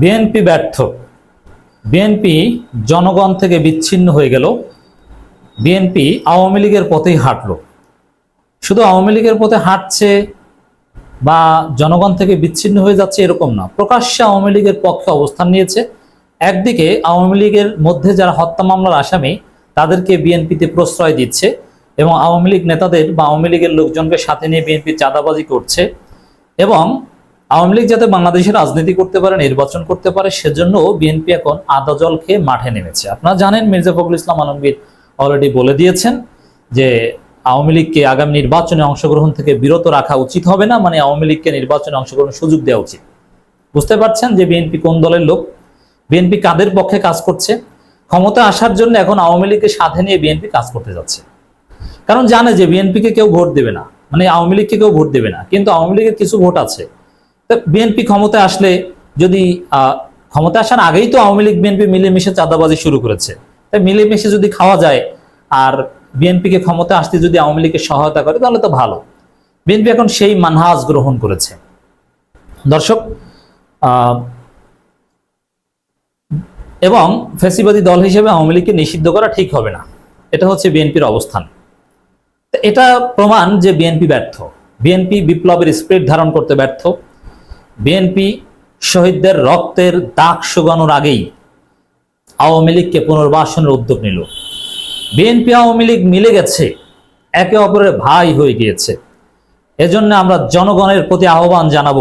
BNP ব্যর্থ। BNP জনগণ থেকে বিচ্ছিন্ন হয়ে গেল। বিএনপি আওয়ামী লীগের পথেই হাঁটলো। শুধু আওয়ামী লীগের পথে হাঁটছে বা জনগণ থেকে বিচ্ছিন্ন হয়ে যাচ্ছে এরকম না। প্রকাশ্যে আওয়ামী লীগের পক্ষে অবস্থান নিয়েছে। একদিকে আওয়ামী লীগের মধ্যে যারা হত্যা মামলার আসামি, তাদেরকে বিএনপিতে প্রশ্রয় দিচ্ছে এবং আওয়ামী লীগ নেতাদের বা আওয়ামী লীগের লোকজনকে সাথে নিয়ে বিএনপি চাঁদাবাজি করছে এবং আওয়ামী লীগ যাতে বাংলাদেশে রাজনীতি করতে পারে, নির্বাচন করতে পারে, সেজন্য বিএনপি এখন আদা জল খেয়ে মাঠে নেমেছে। আপনারা জানেন মির্জা ফখরুল ইসলাম আলমগীর অলরেডি বলে দিয়েছেন যে আওয়ামী লীগকে আগামী নির্বাচনে অংশগ্রহণ থেকে বিরত রাখা উচিত হবে না মানে আওয়ামী লীগকে নির্বাচনে অংশগ্রহণের সুযোগ দেওয়া উচিত। বুঝতে পারছেন যে বিএনপি কোন দলের লোক? বিএনপি কাদের পক্ষে কাজ করছে? ক্ষমতা আসার জন্য এখন আওয়ামী লীগকে সাথে নিয়ে বিএনপি কাজ করতে যাচ্ছে। কারণ জানে যে বিএনপিকে কেউ ভোট দেবে না মানে আওয়ামী লীগকে কেউ ভোট দেবে না, কিন্তু আওয়ামী লীগের কিছু ভোট আছে। বিএনপি ক্ষমতায় আসলে যদি ক্ষমতা আসার আগেই তো আওয়ামী লীগ বিএনপি মিলেমিশে চাঁদাবাজি শুরু করেছে। তাই মিলেমিশে যদি খাওয়া যায় আর বিএনপিকে ক্ষমতা আসতে যদি আওয়ামী লীগের সহায়তা করে, তাহলে তো ভালো। বিএনপি এখন সেই মানহাজ গ্রহণ করেছে। দর্শক এবং ফ্যাসিবাদী দল হিসেবে আওয়ামী লীগকে নিষিদ্ধ করা ঠিক হবে না। এটা হচ্ছে বিএনপির অবস্থান। এটা প্রমাণ যে বিএনপি ব্যর্থ। বিএনপি বিপ্লবের স্পিরিট ধারণ করতে ব্যর্থ। বিএনপি শহীদদের রক্তের দাগ শুকানোর আগেই আওয়ামী লীগকে পুনর্বাসনের উদ্যোগ নিল। বিএনপি আওয়ামী লীগ মিলে গেছে, একে অপরের ভাই হয়ে গিয়েছে। এজন্য আমরা জনগণের প্রতি আহ্বান জানাব,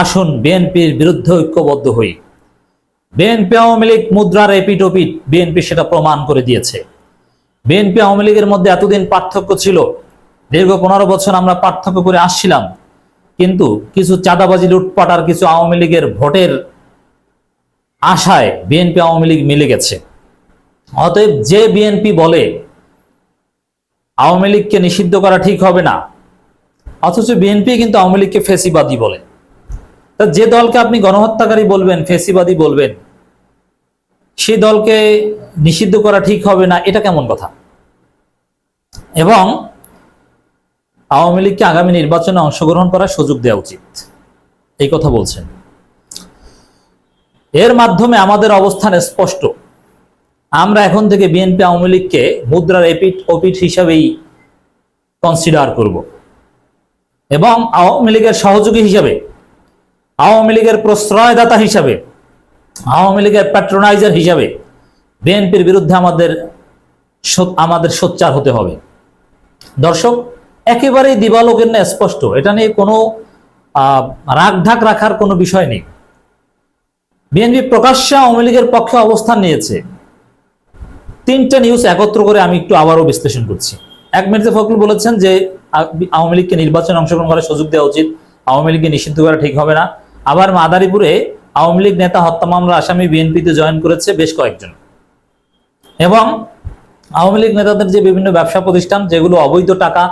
আসুন বিএনপির বিরুদ্ধে ঐক্যবদ্ধ হই। বিএনপি আওয়ামী লীগ মুদ্রার এপিটোপিট বিএনপি সেটা প্রমাণ করে দিয়েছে। বিএনপি আওয়ামী লীগের মধ্যে এতদিন পার্থক্য ছিল, দীর্ঘ পনেরো বছর আমরা পার্থক্য করে আসছিলাম কিন্তু কিছু চাঁদাবাজি, লুটপাট আর কিছু আওয়ামী লীগের ভোটের আশায় বিএনপি, আওয়ামী লীগ মিলে গেছে। অতএব যে বিএনপি বলে, আওয়ামী লীগকে নিষিদ্ধ করা ঠিক হবে না, অথচ বিএনপি কিন্তু আওয়ামী লীগকে ফেসিবাদী বলে। তা যে দলকে আপনি গণহত্যাকারী বলবেন, ফেসিবাদী বলবেন সেই দলকে নিষিদ্ধ করা ঠিক হবে না, এটা কেমন কথা? এবং আওয়ামী লীগকে আগামী নির্বাচনে অংশগ্রহণ করার সুযোগ দেওয়া উচিত। এই কথা বলছেন। এর মাধ্যমে আমাদের অবস্থান স্পষ্ট। আমরা এখন থেকে বিএনপি আওয়ামী লীগকে মুদ্রার এপিট ওপিট হিসাবেই কনসিডার করব। এবং আওয়ামী লীগের সহযোগী হিসাবে, আওয়ামী লীগের প্রশ্রয়দাতা হিসাবে, আওয়ামী লীগের প্যাট্রোনাইজার হিসাবে বিএনপির বিরুদ্ধে আমাদের আমাদের সোচ্চার হতে হবে। দর্শক একেবারেই দিবালোকের না স্পষ্ট। এটা নিয়ে কোনো আহ, রাগঢাক রাখার কোনো বিষয় নেই। বিএনপি প্রকাশ্যে আওয়ামী লীগের পক্ষে অবস্থান নিয়েছে। তিনটা নিউজ একত্র করে আমি একটু আবারও বিশ্লেষণ করছি। এক মির্জা ফখরুল বলেছেন যে আওয়ামী লীগকে নির্বাচনে অংশগ্রহণ করার সুযোগ দেওয়া উচিত। আওয়ামী লীগকে নিষিদ্ধ করা ঠিক হবে না। আবার মাদারীপুরে আওয়ামী লীগ নেতা হত্যা মামলার আসামি বিএনপিতে জয়েন করেছে বেশ কয়েকজন। এবং আওয়ামী লীগ নেতাদের যে বিভিন্ন ব্যবসা প্রতিষ্ঠান যেগুলো অবৈধ টাকা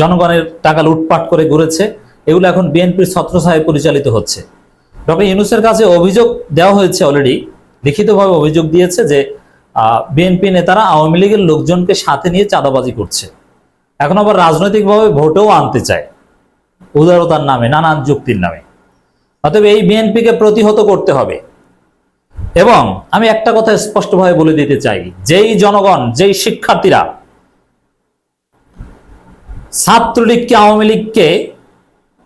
জনগণের টাকা লুটপাট করে ঘুরেছে। এগুলো এখন বিএনপির ছত্রছায় পরিচালিত হচ্ছে। ডক্টর ইউনুসের কাছে অভিযোগ দেওয়া হয়েছে অলরেডি লিখিতভাবে অভিযোগ দিয়েছে যে বিএনপি নেতারা আওয়ামী লীগের লোকজনকে সাথে নিয়ে চাঁদাবাজি করছে। এখন আবার রাজনৈতিকভাবে ভোটেও আনতে চায়। উদারতার নামে, নানান যুক্তির নামে। অতএব এই বিএনপিকে প্রতিহত করতে হবে। এবং আমি একটা কথা স্পষ্টভাবে বলে দিতে চাই, যেই জনগণ, যেই শিক্ষার্থীরা ছাত্রলীগকে, আওয়ামী লীগকে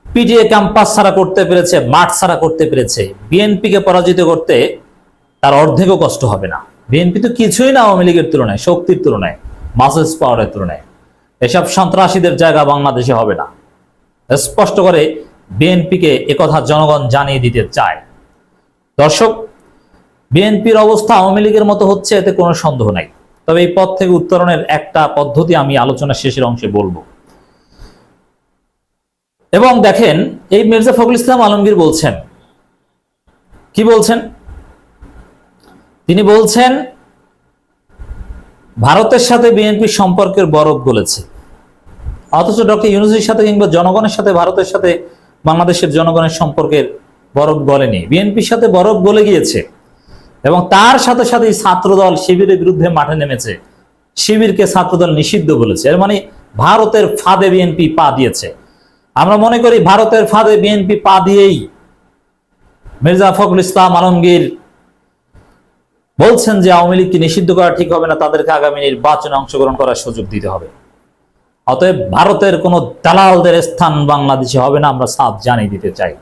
পিটিএ ক্যাম্পাস ছাড়া করতে পেরেছে, মাঠ ছাড়া করতে পেরেছে, বিএনপিকে পরাজিত করতে তার অর্ধেকও কষ্ট হবে না। বিএনপি তো কিছুই না আওয়ামী লীগের তুলনায়, শক্তির তুলনায় মাসেস পাওয়ারের তুলনায়। এসব সন্ত্রাসীদের জায়গা বাংলাদেশে হবে না। স্পষ্ট করে বিএনপিকে একথা জনগণ জানিয়ে দিতে চায়। দর্শক, বিএনপির অবস্থা আওয়ামী লীগের মতো হচ্ছে, এতে কোনো সন্দেহ নাই। তবে এই পথ থেকে উত্তরণের একটা পদ্ধতি আমি আলোচনা শেষের অংশে বলব। এবং দেখেন, এই মির্জা ফখরুল ইসলাম আলমগীর বলছেন। কি বলছেন? তিনি বলছেন, ভারতের সাথে বিএনপির সম্পর্কের বরফ গলেছে। অথচ ডক্টর ইউনুসের সাথে কিংবা জনগণের সাথে, ভারতের সাথে বাংলাদেশের জনগণের সম্পর্কের বরফ গলেনি। বিএনপির সাথে বরফ গলে গিয়েছে এবং তার সাথে সাথে ছাত্রদল শিবিরের বিরুদ্ধে মাঠে নেমেছে। শিবিরকে ছাত্রদল নিষিদ্ধ বলেছে। এর মানে ভারতের ফাঁদে বিএনপি পা দিয়েছে। আমরা মনে করি ভারতের ফাঁদে বিএনপি পা দিয়েই মির্জা ফখরুল ইসলাম আলমগীর বলছেন যে আওয়ামী লীগকে নিষিদ্ধ করা ঠিক হবে না, তাদেরকে আগামী নির্বাচনে অংশগ্রহণ করার সুযোগ দিতে হবে। অতএব ভারতের কোনো দালালদের স্থান বাংলাদেশে হবে না, আমরা সাফ জানিয়ে দিতে চাই।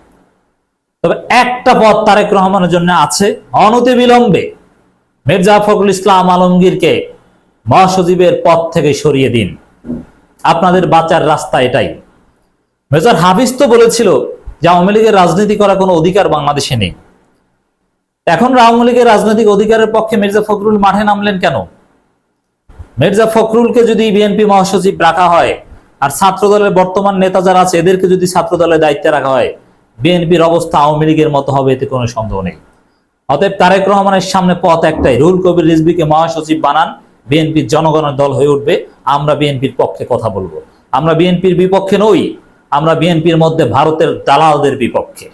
তবে একটা পথ তারেক রহমানের জন্য আছে অনতি বিলম্বে মির্জা ফখরুল ইসলাম আলমগীরকে মহাসচিবের পদ থেকে সরিয়ে দিন। আপনাদের বাঁচার রাস্তা এটাই। মেজর হাফিজ তো বলেছিল যে আওয়ামী লীগের রাজনীতি করার কোনো অধিকার বাংলাদেশে নেই। এখন আওয়ামী লীগের রাজনৈতিক অধিকারের পক্ষে মির্জা ফখরুল মাঠে নামলেন কেন? মির্জা ফখরুলকে যদি বিএনপি মহাসচিব রাখা হয়, আর ছাত্র দলের বর্তমান নেতা যারা আছে, এদেরকে যদি ছাত্র দলের দায়িত্বে রাখা হয়, বিএনপির অবস্থা আওয়ামী লীগের মতো হবে, এতে কোনো সন্দেহ নেই। অতএব তারেক রহমানের সামনে পথ একটাই, রুল কবির রিজবিকে মহাসচিব বানান, বিএনপির জনগণের দল হয়ে উঠবে, আমরা বিএনপির পক্ষে কথা বলব। আমরা বিএনপির বিপক্ষে নই আমরা বিএনপির মধ্যে ভারতের দালালদের বিপক্ষে।